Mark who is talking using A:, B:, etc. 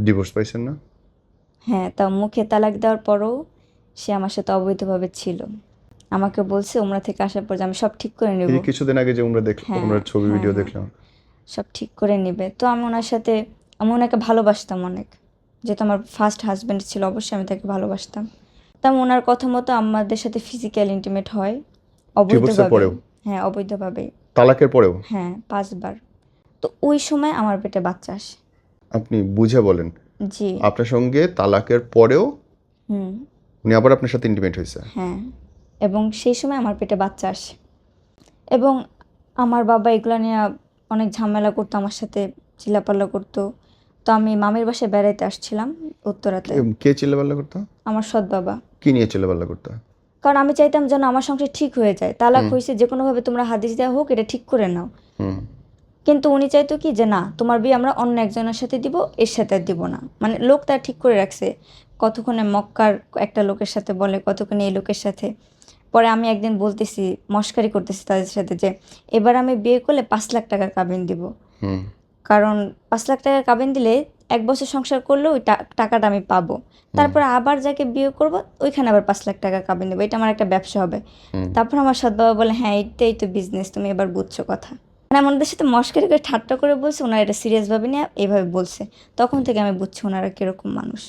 A: Divorce পাইছেন না?
B: হ্যাঁ তা মুখে তালাক দেওয়ার পরেও সে আমার সাথে অবৈধভাবে ছিল। আমাকে বলছে ওমরা থেকে আসার পর যে আমি সব ঠিক করে নেব।
A: এই কিছুদিন আগে যে আমরা দেখলাম
B: হ্যাঁ,
A: ছবি
B: হ্যাঁ,
A: ভিডিও
B: হ্যাঁ।
A: দেখলাম।
B: সব ঠিক করে নেবে। তো আমি ওনার সাথে আমি ওনাকে ভালোবাসতাম অনেক। যেহেতু আমার ফার্স্ট হাজব্যান্ড ছিল অবশ্যই আমি তাকে ভালোবাসতাম। তা ওনার কথা মতো আমাদের সাথে ফিজিক্যাল ইন্টিমেট হয়। অবৈধভাবে। হ্যাঁ অবৈধভাবে।
A: তালাকের পরেও?
B: হ্যাঁ পাঁচবার। তো ওই সময় আমার পেটে বাচ্চা আসে।
A: আপনি বুঝে বলেন।
B: জি।
A: আপনার সঙ্গে তালাকের পরেও
B: হুম।
A: উনি আবার আপনার সাথে ইন্টিমেট হয়েছে।
B: হ্যাঁ। এবং সেই সময় আমার পেটে বাচ্চা আসে। এবং আমার বাবা এগুলো নিয়ে অনেক ঝামেলা করতো আমার সাথে চিল্লাপাল্লা করতো। তো আমি মামির বাসায় বেড়াইতে আসছিলাম উত্তরাতে।
A: কে- চিল্লাপাল্লা করতো?
B: আমার সৎ বাবা।
A: কি নিয়ে চিল্লাপাল্লা করতো?
B: কারণ আমি চাইতাম যেন আমার সংসার ঠিক হয়ে যায়। তালাক হয়েছে যে কোনোভাবে তোমরা হাদিস দেওয়া হোক এটা ঠিক করে নাও। কিন্তু উনি চাইতো কি যে না তোমার বিয়ে আমরা অন্য একজনের সাথে দিব এর সাথে দিব না। মানে লোক তার ঠিক করে রাখছে। কতক্ষণে মক্কার একটা লোকের সাথে বলে কতক্ষণে এই লোকের সাথে। পরে আমি একদিন বলতেছি মস্কারি করতেছি তাদের সাথে যে এবার আমি বিয়ে করলে পাঁচ লাখ টাকার কাবিন দিব। কারণ পাঁচ লাখ টাকার কাবিন দিলে এক বছর সংসার করলে ওই টাকাটা আমি পাবো। তারপরে আবার যাকে বিয়ে করব ওইখানে আবার পাঁচ লাখ টাকা কাবিন দেবো। এটা আমার একটা ব্যবসা হবে। তারপর আমার সৎ বাবা বলে হ্যাঁ এইটাই তো বিজনেস তুমি এবার বুঝছ কথা। মানে আমি ওনাদের সাথে মস্কারি করে ঠাট্টা করে বলছে, ওনারা এটা সিরিয়াসভাবে নিয়ে এভাবে বলছে। তখন থেকে আমি বুঝছি ওনারা কীরকম মানুষ।